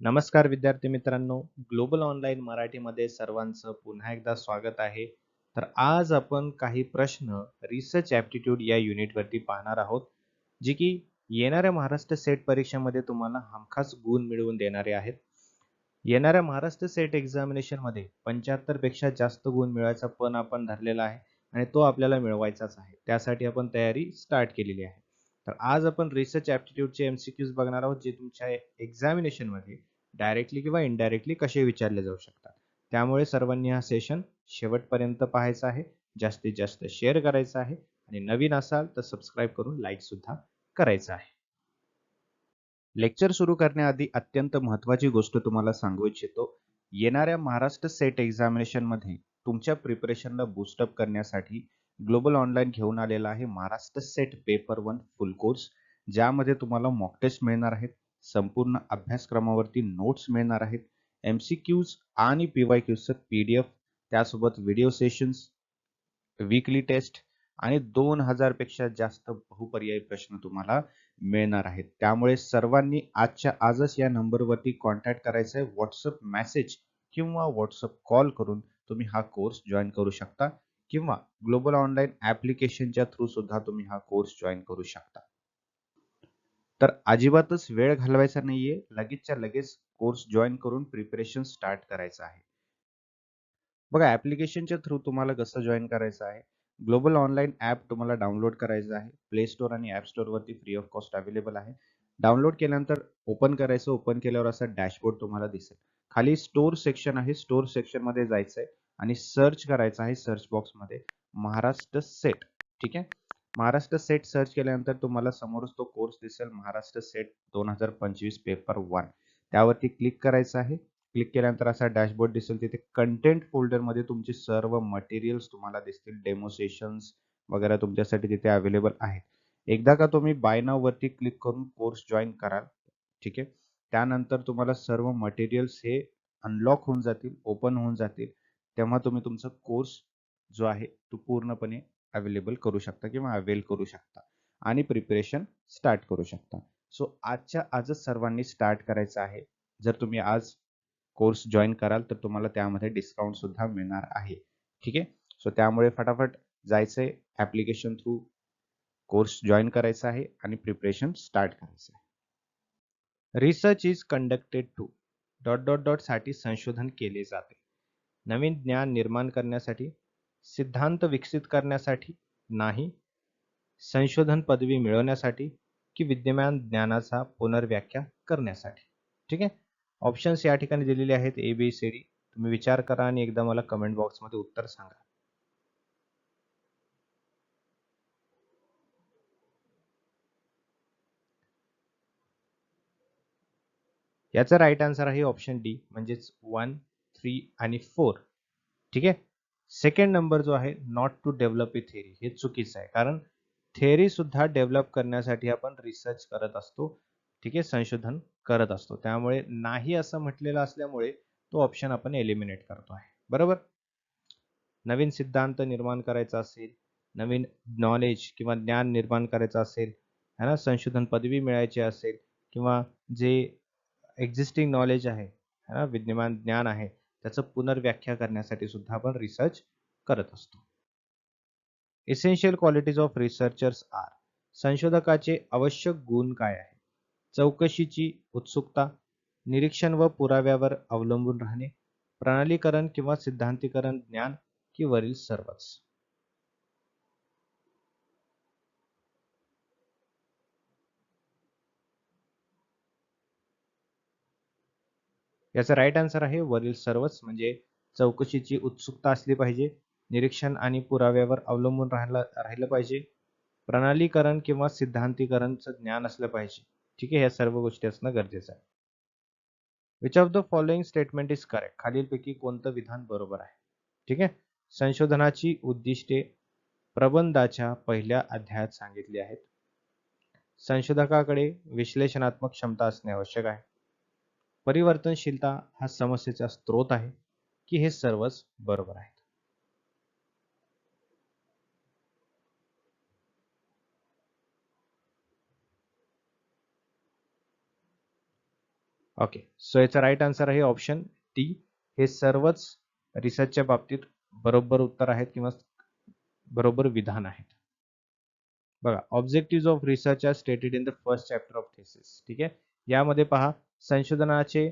नमस्कार विद्यार्थी मित्रांनो. ग्लोबल ऑनलाईन मराठीमध्ये सर्वांचं पुन्हा एकदा स्वागत आहे. तर आज आपण काही प्रश्न रिसर्च ॲप्टिट्यूड या युनिटवरती पाहणार आहोत जे की येणाऱ्या महाराष्ट्र सेट परीक्षेमध्ये तुम्हाला हमखास गुण मिळवून देणारे आहेत. येणाऱ्या महाराष्ट्र सेट एक्झामिनेशनमध्ये पंच्याहत्तरपेक्षा जास्त गुण मिळवायचा पण आपण धरलेला आहे आणि तो आपल्याला मिळवायचाच आहे. त्यासाठी आपण तयारी स्टार्ट केलेली आहे. तर आज आपण रिसर्च ऍप्टिट्यूडचे एम बघणार आहोत जे तुमच्या एक्झामिनेशनमध्ये डायरेक्टली किंवा इनडायरेक्टली कसे विचारले जाऊ शकतात. त्यामुळे सर्वांनी हा सेशन शेवटपर्यंत पाहायचा आहे. जास्तीत जास्त शेअर करायचा आहे. आणि नवीन असाल तर सबस्क्राईब करून लाईक सुद्धा करायचं आहे. लेक्चर सुरू करण्याआधी अत्यंत महत्त्वाची गोष्ट तुम्हाला सांगू इच्छितो. येणाऱ्या महाराष्ट्र सेट एक्झामिनेशनमध्ये तुमच्या प्रिपरेशनला बूस्टअप करण्यासाठी ग्लोबल ऑनलाईन घेऊन आलेला आहे Maharashtra SET paper one full course ज्यामध्ये तुम्हाला मॉक टेस्ट मिळणार आहेत संपूर्ण अभ्यासक्रमावरती नोट्स मिळणार आहेत एम सी क्यूज आणि पी वाय क्यूजचं पी डी एफ त्यासोबत व्हिडिओ सेशन्स वीकली टेस्ट आणि दोन हजारपेक्षा जास्त बहुपर्यायी प्रश्न तुम्हाला मिळणार आहेत. त्यामुळे सर्वांनी आजच्या आजच या नंबरवरती कॉन्टॅक्ट करायचा आहे व्हॉट्सअप मेसेज किंवा व्हॉट्सअप कॉल करून तुम्ही हा कोर्स जॉईन करू शकता. किंवा ग्लोबल ऑनलाईन ॲप्लिकेशनच्या थ्रू सुद्धा तुम्ही हा कोर्स जॉईन करू शकता. तर अजिबातच वेळ घालवायचा नाहीये. लगेचच्या लगेच कोर्स जॉईन करून प्रिपरेशन स्टार्ट करायचं आहे. बघा ऍप्लिकेशनच्या थ्रू तुम्हाला कसं जॉईन करायचं आहे? ग्लोबल ऑनलाईन ॲप तुम्हाला डाउनलोड करायचं आहे. प्ले स्टोअर आणि ॲप स्टोअरवरती फ्री ऑफ कॉस्ट अवेलेबल आहे. डाउनलोड केल्यानंतर ओपन करायचं ओपन केल्यावर असं डॅशबोर्ड तुम्हाला दिसेल. खाली स्टोअर सेक्शन आहे. स्टोअर सेक्शनमध्ये जायचं आहे आणि सर्च करायचं आहे सर्च बॉक्समध्ये महाराष्ट्र सेट ठीक आहे? महाराष्ट्र सेट सर्च केल्यानंतर तुम्हाला समोरच तो कोर्स दिसेल. महाराष्ट्र सेट दोन हजार पंचवीस पेपर वन त्यावरती क्लिक करायचं आहे. क्लिक केल्यानंतर असा डॅशबोर्ड दिसेल. तिथे कंटेंट फोल्डरमध्ये तुमचे सर्व मटेरियल्स तुम्हाला दिसतील. डेमो सेशन्स वगैरे तुमच्यासाठी तिथे अवेलेबल आहेत. एकदा का तुम्ही बाय नाव वरती क्लिक करून कोर्स जॉईन कराल ठीक आहे? त्यानंतर तुम्हाला सर्व मटेरियल्स हे अनलॉक होऊन जातील ओपन होऊन जातील. तेव्हा तुम्ही तुमचा कोर्स जो आहे तो पूर्णपणे अवेलेबल करू शकता किंवा अवेल करू शकता आणि प्रिपरेशन स्टार्ट करू शकता. सो आजच्या आजच सर्वांनी स्टार्ट करायचं आहे. जर तुम्ही आज कोर्स जॉईन कराल तर तुम्हाला त्यामध्ये डिस्काउंट सुद्धा मिळणार आहे. ठीक आहे? सो त्यामुळे फटाफट जायचंय ऍप्लिकेशन थ्रू कोर्स जॉईन करायचा आहे आणि प्रिपरेशन स्टार्ट करायचं आहे. Research is conducted to dot dot डॉटसाठी संशोधन केले जाते. नवीन ज्ञान निर्माण करण्यासाठी सिद्धांत विकसित करण्यासाठी नाही संशोधन पदवी मिळवण्यासाठी की विद्यमान ज्ञानाचा पुनर्व्याख्या करण्यासाठी. ठीक आहे? ऑप्शन्स या ठिकाणी दिलेले आहेत ए बी सी डी तुम्ही विचार करा आणि एकदा मला कमेंट बॉक्समध्ये उत्तर सांगा. याचा राईट आन्सर आहे ऑप्शन डी म्हणजेच वन थ्री आणि फोर ठीक आहे? सेकंड नंबर जो आहे not to develop a theory हे चुकीचं आहे. कारण थेअरी सुद्धा डेव्हलप करण्यासाठी आपण रिसर्च करत असतो. ठीक आहे? संशोधन करत असतो. त्यामुळे नाही असं म्हटलेलं असल्यामुळे तो ऑप्शन आपण एलिमिनेट करतो आहे. बरोबर? नवीन सिद्धांत निर्माण करायचा असेल नवीन नॉलेज किंवा ज्ञान निर्माण करायचं असेल है ना? संशोधन पदवी मिळायची असेल किंवा जे एक्झिस्टिंग नॉलेज आहे है ना? विद्यमान ज्ञान आहे त्याचं पुनर्व्याख्या करण्यासाठी सुद्धा आपण रिसर्च करत असतो. Essential qualities of researchers are संशोधकाचे आवश्यक गुण काय आहे चौकशीची उत्सुकता निरीक्षण व पुराव्यावर अवलंबून राहणे प्रणालीकरण किंवा सिद्धांतीकरण ज्ञान की वरील सर्वच. याचा राईट आन्सर आहे वरील सर्वच म्हणजे चौकशीची उत्सुकता असली पाहिजे निरीक्षण आणि पुराव्यावर अवलंबून राहिला राहिलं पाहिजे प्रणालीकरण किंवा सिद्धांतीकरणचं ज्ञान असलं पाहिजे. ठीक आहे ह्या सर्व गोष्टी असणं गरजेचं आहे. Which of the following statement is correct खालीलपैकी कोणतं विधान बरोबर आहे? ठीक आहे? संशोधनाची उद्दिष्टे प्रबंधाच्या पहिल्या अध्यायात सांगितली आहेत. संशोधकाकडे विश्लेषणात्मक क्षमता असणे आवश्यक आहे. परिवर्तनशीलता हा समस्येचा स्रोत आहे की हे सर्वच बरोबर आहेत. ओके सो याचा राईट आन्सर आहे ऑप्शन टी हे सर्वच रिसर्चच्या बाबतीत बरोबर उत्तर आहेत किंवा बरोबर विधान आहेत. बघा objective of research are stated in the first chapter of thesis ठीक आहे? यामध्ये पहा संशोधनाचे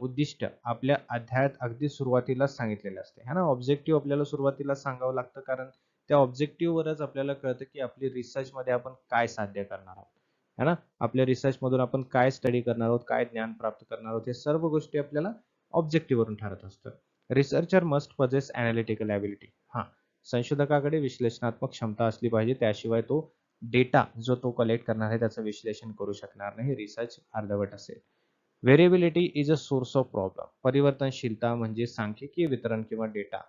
उद्दिष्ट आपल्या अध्यायात अगदी सुरुवातीलाच सांगितलेले असते. है ना? ऑब्जेक्टिव्ह आपल्याला सुरुवातीला सांगावं लागतं कारण त्या ऑब्जेक्टिव्हवरच आपल्याला कळतं की आपली रिसर्च मध्ये आपण काय साध्य करणार आहोत. है ना? आपल्या रिसर्च मधून आपण काय स्टडी करणार आहोत काय ज्ञान प्राप्त करणार आहोत हे सर्व गोष्टी आपल्याला ऑब्जेक्टिव्ह वरून ठरत असतं. Researcher must possess analytical ability हा. संशोधकाकडे विश्लेषणात्मक क्षमता असली पाहिजे. त्याशिवाय तो डेटा जो तो कलेक्ट करणार आहे त्याचं विश्लेषण करू शकणार नाही. रिसर्च अर्धवट असेल. Variability is a source of problem परिवर्तनशीलता म्हणजे सांख्यिकीय वितरण किंवा डेटा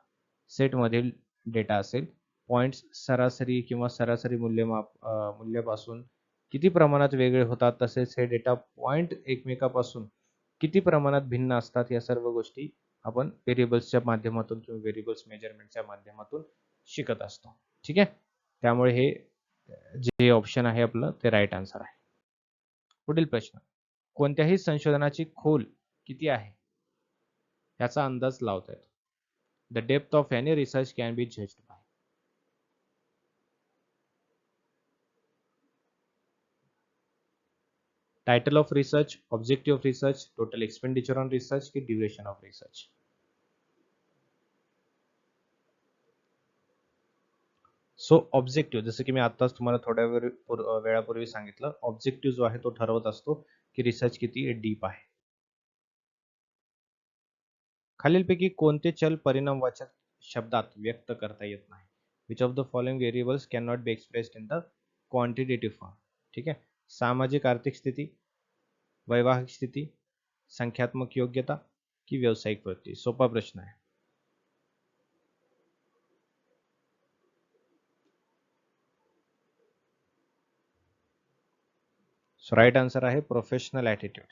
सेटमधील डेटा असेल. पॉइंट्स सरासरी किंवा सरासरी मूल्यमाप मूल्यापासून किती प्रमाणात वेगळे होतात तसेच हे डेटा पॉइंट एकमेकापासून किती प्रमाणात भिन्न असतात या सर्व गोष्टी आपण व्हेरिएबल्सच्या माध्यमातून किंवा व्हेरिएबल्स मेजरमेंटच्या माध्यमातून शिकत असतो. ठीक आहे? त्यामुळे हे जे ऑप्शन आहे आपलं ते राईट आन्सर आहे. पुढील प्रश्न. कोणत्याही संशोधनाची खोल किती आहे? याचा अंदाज लावता येतो. The depth of any research can be judged by title of research objective of research total expenditure on research की duration of research so objective जसं की मी आताच तुम्हाला थोड्या वेळ वेळापूर्वी सांगितलं ऑब्जेक्टिव्ह जो आहे तो ठरवत असतो की रिसर्च किती डीप आहे. खालीलपैकी कोणते चल परिणामवाचक शब्दात व्यक्त करता येत नाही? Which of the following variables can not be expressed in the quantitative form ठीक आहे? सामाजिक आर्थिक स्थिती, वैवाहिक स्थिती, संख्यात्मक योग्यता की व्यावसायिक वृत्ती? सोपा प्रश्न आहे. सो राईट आन्सर आहे प्रोफेशनल ॲटिट्यूड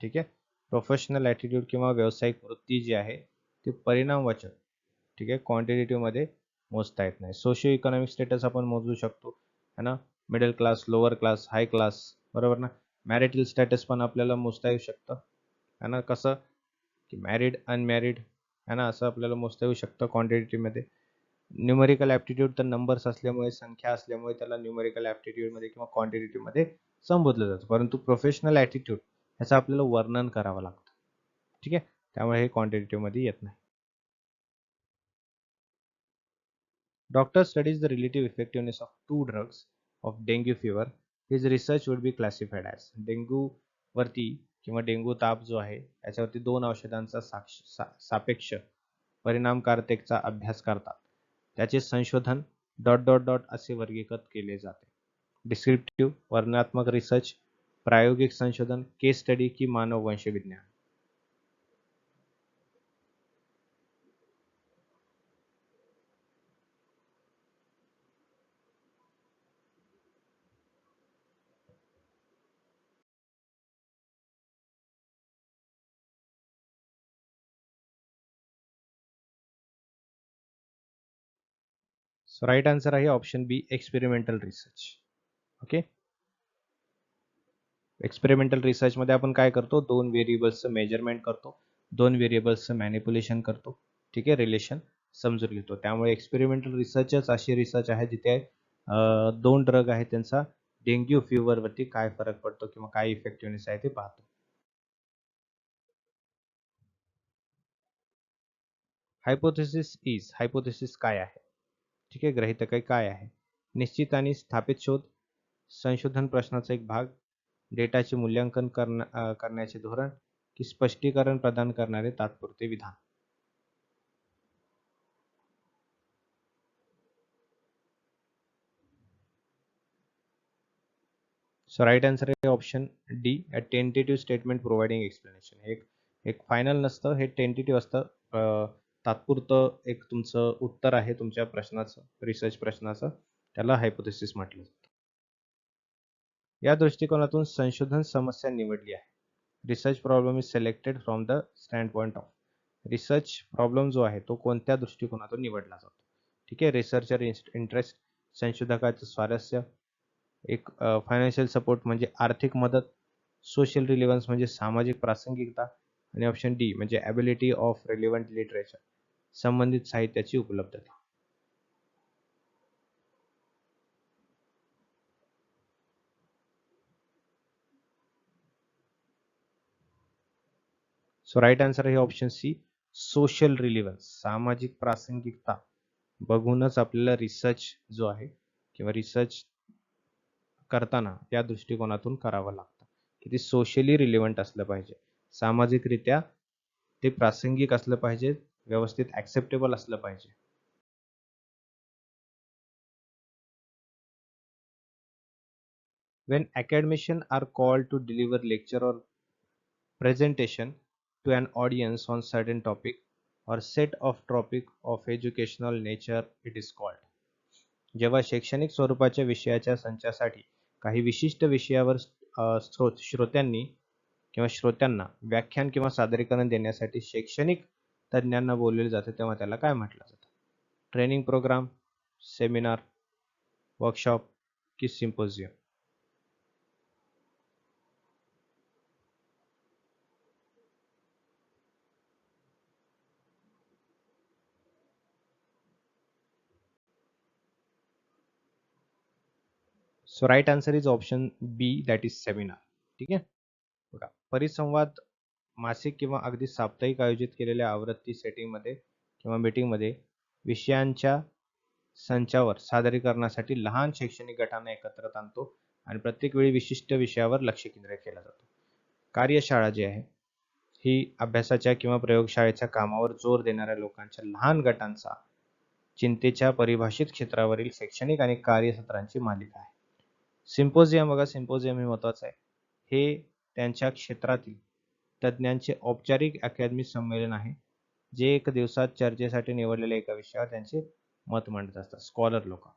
ठीक आहे? प्रोफेशनल ॲटिट्यूड किंवा व्यावसायिक वृत्ती जी आहे ती परिणामवाचक ठीक आहे? क्वांटिटेटिव्हमध्ये मोजता येत नाही. सोशिओ इकॉनॉमिक स्टेटस आपण मोजू शकतो. है ना? Middle class lower class high class बरोबर ना? मॅरिटल स्टेटस पण आपल्याला मोजता येऊ शकतं. है ना? कसं? की मॅरिड अनमॅरिड है ना? असं आपल्याला मोजता येऊ शकतं क्वांटिटीमध्ये न्यूमेरिकल ॲप्टिट्यूड तर नंबर्स असल्यामुळे संख्या असल्यामुळे त्याला न्यूमेरिकल ॲप्टिट्यूडमध्ये किंवा क्वांटिटीमध्ये संबोधलं जातं. परंतु प्रोफेशनल ॲटिट्यूड ह्याचं आपल्याला वर्णन करावं लागतं. ठीक आहे? त्यामुळे हे क्वांटिटेटिव्हमध्ये येत नाही. Doctor studies the relative effectiveness of two drugs of dengue fever his research would be classified as डेंग्यूवरती किंवा डेंग्यू ताप जो आहे याच्यावरती दोन औषधांचा साक्ष सा, सापेक्ष परिणामकारतेचा अभ्यास करतात. त्याचे संशोधन डॉट डॉट डॉट असे वर्गीकृत केले जाते. डिस्क्रिप्टिव्ह वर्णात्मक रिसर्च प्रायोगिक संशोधन केस स्टडी की मानव वंशविज्ञान सो राईट आन्सर आहे option B experimental research okay? Experimental research मध्ये आपण काय करतो? दोन व्हेरिएबल्सचं मेजरमेंट करतो. दोन व्हेरिएबल्सचं मॅनिप्युलेशन करतो. ठीक आहे? रिलेशन समजून घेतो. त्यामुळे एक्सपेरिमेंटल रिसर्चच अशी रिसर्च आहे जिथे दोन ड्रग आहेत त्यांचा. डेंग्यू वरती काय फरक पडतो किंवा काय इफेक्टिव्हनेस आहे ते पाहतो. हायपोथेसिस इज हायपोथेसिस काय आहे? ठीक आहे? ग्रहितक काय आहे? निश्चित आणि स्थापित शोध संशोधन प्रश्नाचा एक भाग डेटाचे मूल्यांकन करण्याचे धोरण की स्पष्टीकरण प्रदान करणारे तात्पुरते विधान. सो राईट आन्सर आहे option D a tentative statement providing explanation एक एक फायनल नसतं हे टेंटेटिव्ह असतं. तात्पुरतं एक तुमचं उत्तर आहे तुमच्या प्रश्नाचं रिसर्च प्रश्नाचं. त्याला हायपोथेसिस म्हटलं जातं. या दृष्टिकोनातून संशोधन समस्या निवडली आहे. Research problem is selected from the standpoint of research problem जो आहे तो कोणत्या दृष्टिकोनातून निवडला जातो. ठीक आहे? रिसर्चर इंटरेस्ट संशोधकाचं स्वारस्य एक फायनान्शियल सपोर्ट म्हणजे आर्थिक मदत सोशल रिलेव्हन्स म्हणजे सामाजिक प्रासंगिकता आणि ऑप्शन डी म्हणजे ॲबिलिटी ऑफ रिलेव्हंट लिटरेचर संबंधित साहित्याची उपलब्धता. सो राईट आन्सर आहे ऑप्शन सी सोशल रिलिव्हन्स सामाजिक प्रासंगिकता. बघूनच आपल्याला रिसर्च जो आहे किंवा रिसर्च करताना त्या दृष्टिकोनातून करावं लागतं. की ते सोशली रिलेव्हंट असलं पाहिजे. सामाजिकरित्या ते प्रासंगिक असलं पाहिजे व्यवस्थित ॲक्सेप्टेबल असलं पाहिजे. When academicians are called to deliver lecture or presentation to an audience on certain topic or set of topic of educational nature it is called. जेव्हा शैक्षणिक स्वरूपाच्या विषयाच्या संचासाठी काही विशिष्ट विषयावर स्रोत श्रोत्यांनी किंवा श्रोत्यांना व्याख्यान किंवा सादरीकरण देण्यासाठी शैक्षणिक तज्ज्ञांना बोलले जाते तेव्हा त्याला काय म्हटलं जातं? ट्रेनिंग प्रोग्राम सेमिनार वर्कशॉप की symposium? So right answer is option B that is seminar ठीक आहे? बघा परिसंवाद मासिक किंवा अगदी साप्ताहिक आयोजित केलेल्या आवृत्ती सेटिंगमध्ये किंवा मीटिंगमध्ये विषयांच्या संचावर सादरीकरणासाठी लहान शैक्षणिक गटांना एकत्र आणतो आणि प्रत्येक वेळी विशिष्ट विषयावर लक्ष केंद्रित केला जातो. कार्यशाळा जी आहे ही अभ्यासाच्या किंवा प्रयोगशाळेच्या कामावर जोर देणाऱ्या लोकांच्या लहान गटांचा चिंतेच्या परिभाषित क्षेत्रावरील शैक्षणिक आणि कार्यसत्रांची मालिका आहे. सिम्पोजियम बघा सिम्पोजियम हे महत्वाचं आहे. हे त्यांच्या क्षेत्रातील तज्ज्ञांचे औपचारिक अकादमी संमेलन आहे जे एक दिवसात चर्चेसाठी निवडलेल्या एका विषयावर त्यांचे मत मांडत असतात स्कॉलर लोक.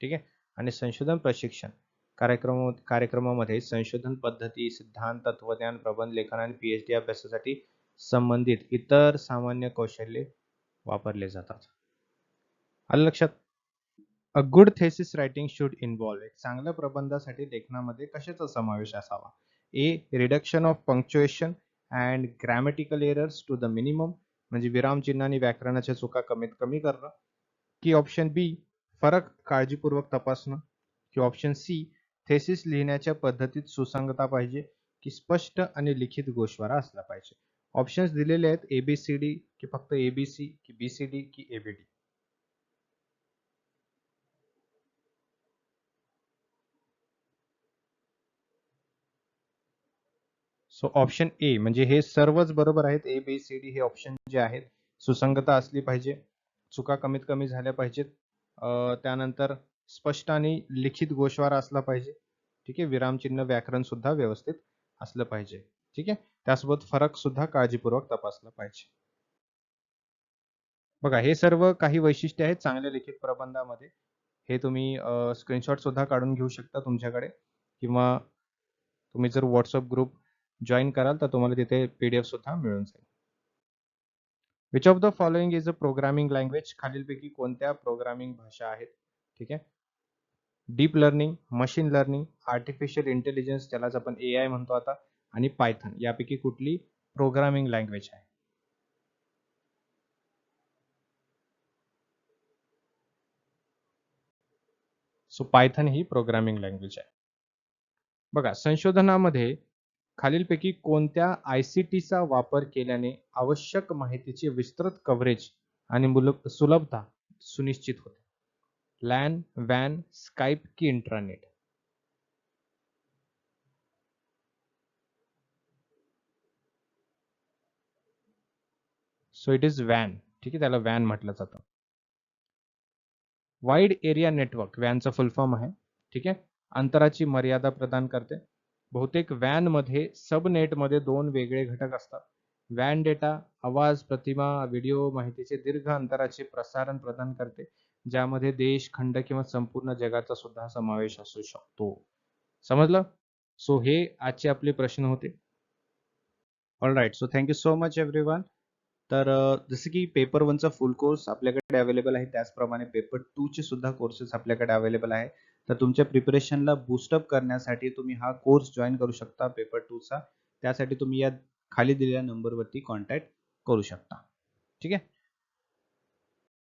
ठीक आहे? आणि संशोधन प्रशिक्षण कार्यक्रम कार्यक्रमामध्ये संशोधन पद्धती सिद्धांत तत्वज्ञान प्रबंध लेखन आणि पीएच डी अभ्यासासाठी संबंधित इतर सामान्य कौशल्ये वापरले जातात. आलं लक्षात? A good thesis writing should involve एक चांगल्या प्रबंधासाठी लेखनामध्ये कशाचा समावेश असावा? A reduction of punctuation and grammatical errors to the minimum म्हणजे विरामचिन्ह आणि व्याकरणाच्या चुका कमीत कमी करणं. की ऑप्शन बी फरक काळजीपूर्वक तपासणं. की ऑप्शन सी थेसिस लिहिण्याच्या पद्धतीत सुसंगता पाहिजे की स्पष्ट आणि लिखित गोषवारा असला पाहिजे. ऑप्शन्स दिलेले आहेत एबीसीडी की फक्त एबीसी की बीसीडी की एबीडी सो ऑप्शन ए म्हणजे हे सर्वच बरोबर आहेत. ए बी सी डी हे ऑप्शन जे आहेत सुसंगता असली पाहिजे चुका कमीत कमी झाल्या पाहिजेत. त्यानंतर स्पष्ट आणि लिखित गोषवारा असला पाहिजे. ठीक आहे? विरामचिन्ह व्याकरण सुद्धा व्यवस्थित असलं पाहिजे. ठीक आहे? त्यासोबत फरक सुद्धा काळजीपूर्वक तपासला पाहिजे. बघा हे सर्व काही वैशिष्ट्य आहेत चांगल्या लिखित प्रबंधामध्ये. हे तुम्ही स्क्रीनशॉट सुद्धा काढून घेऊ शकता तुमच्याकडे. किंवा तुम्ही जर व्हॉट्सअप ग्रुप जॉईन कराल तर तुम्हाला तिथे पीडीएफ सुद्धा मिळून जाईल. Which of the following is a programming language खालीलपैकी कोणत्या प्रोग्रामिंग भाषा आहेत? ठीक आहे? Deep learning machine learning artificial intelligence त्यालाच आपण ए आय म्हणतो आता आणि पायथन यापैकी कुठली प्रोग्रामिंग लँग्वेज आहे? सो पायथन ही प्रोग्रामिंग लँग्वेज आहे. बघा संशोधनामध्ये खालीलपैकी कोणत्या आय सी टीचा वापर केल्याने आवश्यक माहितीचे विस्तृत कव्हरेज आणि मुल- सुलभता सुनिश्चित होते? लॅन वॅन स्काईप की इंट्रानेट सो इट इज वॅन ठीक आहे त्याला वॅन म्हटलं जातं. वाईड एरिया नेटवर्क वॅनचा फुल फॉर्म आहे. ठीक आहे? अंतराची मर्यादा प्रदान करते. बहुतेक वॅनमध्ये सबनेटमध्ये दोन वेगळे घटक असतात. वॅन डेटा आवाज प्रतिमा व्हिडिओ माहितीचे दीर्घ अंतराचे प्रसारण प्रदान करते ज्यामध्ये देश खंड किंवा संपूर्ण जगाचा सुद्धा समावेश असू शकतो. समजलं? सो हे आजचे आपले प्रश्न होते. All right so thank you so much everyone तर जसं की पेपर वनचा फुल कोर्स आपल्याकडे अवेलेबल आहे त्याचप्रमाणे पेपर टूचे सुद्धा कोर्सेस आपल्याकडे अवेलेबल आहे. तर तुमच्या प्रिपरेशनला बूस्टअप करण्यासाठी तुम्ही हा कोर्स जॉईन करू शकता पेपर टूचा त्यासाठी तुम्ही या खाली दिलेल्या नंबरवरती कॉन्टॅक्ट करू शकता. ठीक आहे?